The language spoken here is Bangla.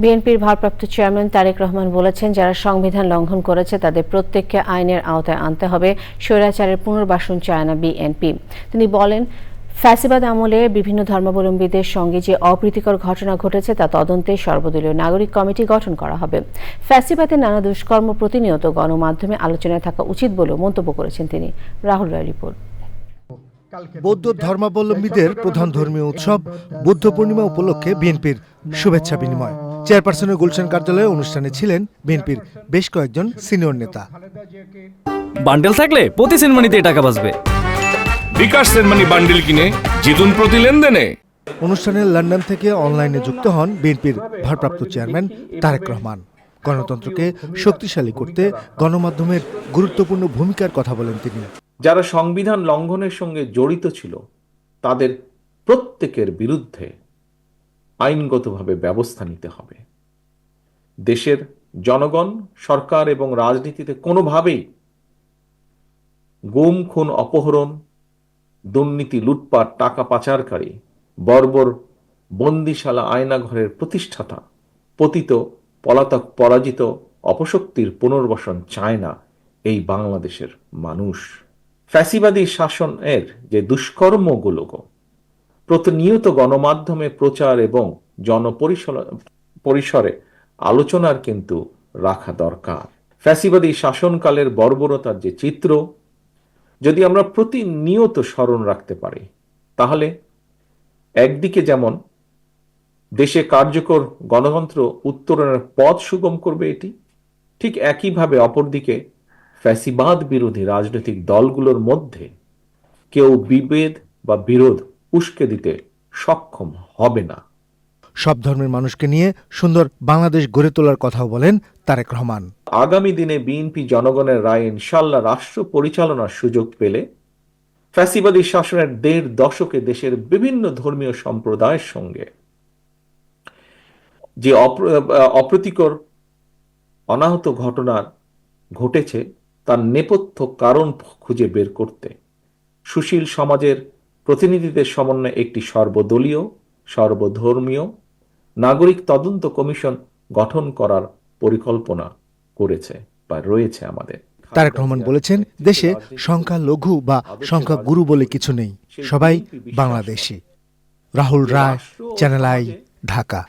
বিএনপির ভারপ্রাপ্ত চেয়ারম্যান তারেক রহমান বলেছেন, যারা সংবিধান লঙ্ঘন করেছে তাদের প্রত্যেককে আইনের আওতায় আনতে হবে। স্বৈরাচারের পুনর্বাসন চায় না বিএনপি। তিনি বলেন, ফ্যাসিবাদ আমলে বিভিন্ন ধর্মাবলম্বীদের সঙ্গে যে অপ্রীতিকর ঘটনা ঘটেছে তা তদন্তে সর্বদলীয় নাগরিক কমিটি গঠন করা হবে। ফ্যাসিবাদের নানা দুষ্কর্ম প্রতিনিয়ত গণমাধ্যমে আলোচনায় থাকা উচিত বলেও মন্তব্য করেছেন তিনি। রাহুল রায় রিপোর্ট। বৌদ্ধ ধর্মাবলম্বীদের প্রধান ধর্মীয় উৎসব বুদ্ধ পূর্ণিমা উপলক্ষে বিএনপির শুভেচ্ছা বিনিময়। চেয়ারপারসনের গুলশান কার্যালয়ে অনুষ্ঠানে ছিলেন বিএনপির বেশ কয়েকজন সিনিয়র নেতা। বান্ডেল থাকলে প্রতি সেনমানিতে টাকা বাঁচবে। বিকাশ সেনমানি বান্ডিল কিনে জিতুন প্রতি লেনদেনে। অনুষ্ঠানে লন্ডন থেকে অনলাইনে যুক্ত হন বিএনপির ভারপ্রাপ্ত চেয়ারম্যান তারেক রহমান। গণতন্ত্রকে শক্তিশালী করতে গণমাধ্যমের গুরুত্বপূর্ণ ভূমিকার কথা বলেন তিনি। যারা সংবিধান লঙ্ঘনের সঙ্গে জড়িত ছিল তাদের প্রত্যেকের বিরুদ্ধে আইনগতভাবে ব্যবস্থা নিতে হবে। দেশের জনগণ, সরকার এবং রাজনীতিতে কোনোভাবেই গুম, খুন, অপহরণ, দুর্নীতি, লুটপাট, টাকা পাচারকারী, বর্বর বন্দিশালা আয়নাঘরের প্রতিষ্ঠাতা পতিত, পলাতক, পরাজিত, অপশক্তির পুনর্বাসন চায় না এই বাংলাদেশের মানুষ। ফ্যাসিবাদী শাসনের যে দুষ্কর্মগুলো প্রতিনিয়ত গণমাধ্যমে প্রচার এবং জনপরিসর পরিসরে আলোচনার কিন্তু রাখা দরকার। ফ্যাসিবাদী শাসনকালের বর্বরতার যে চিত্র, যদি আমরা প্রতিনিয়ত স্মরণ রাখতে পারি, তাহলে একদিকে যেমন দেশে কার্যকর গণতন্ত্র উত্তরণের পথ সুগম করবে এটি, ঠিক একইভাবে অপরদিকে ফ্যাসিবাদ বিরোধী রাজনৈতিক দলগুলোর মধ্যে কেউ বিভেদ বা বিরোধ উস্কে দিতে সক্ষম হবে না। সব ধর্মের মানুষকে নিয়ে সুন্দর বাংলাদেশ গড়ে তোলার কথাও বলেন তারেক রহমান। আগামী দিনে বিএনপি জনগণের রায় ইনশাল্লাহ রাষ্ট্র পরিচালনার সুযোগ পেলে ফ্যাসিবাদী শাসনের দেড় দশকে দেশের বিভিন্ন ধর্মীয় সম্প্রদায়ের সঙ্গে। যে অপ্র- অপ্রীতিকর অনাহত ঘটনার ঘটেছে তার নেপথ্য কারণ খুঁজে বের করতে। সুশীল সমাজের প্রতিনিধিদের সমন্বয়ে একটি সর্বদলীয়, সর্বধর্মীয় নাগরিক তদন্ত কমিশন গঠন করার পরিকল্পনা করেছে বা রয়েছে আমাদের। তারেক রহমান বলেছেন, দেশে সংখ্যা লঘু বা সংখ্যা গুরু বলে কিছু নেই। সবাই Bangladeshi. Rahul Roy, channel I, Dhaka.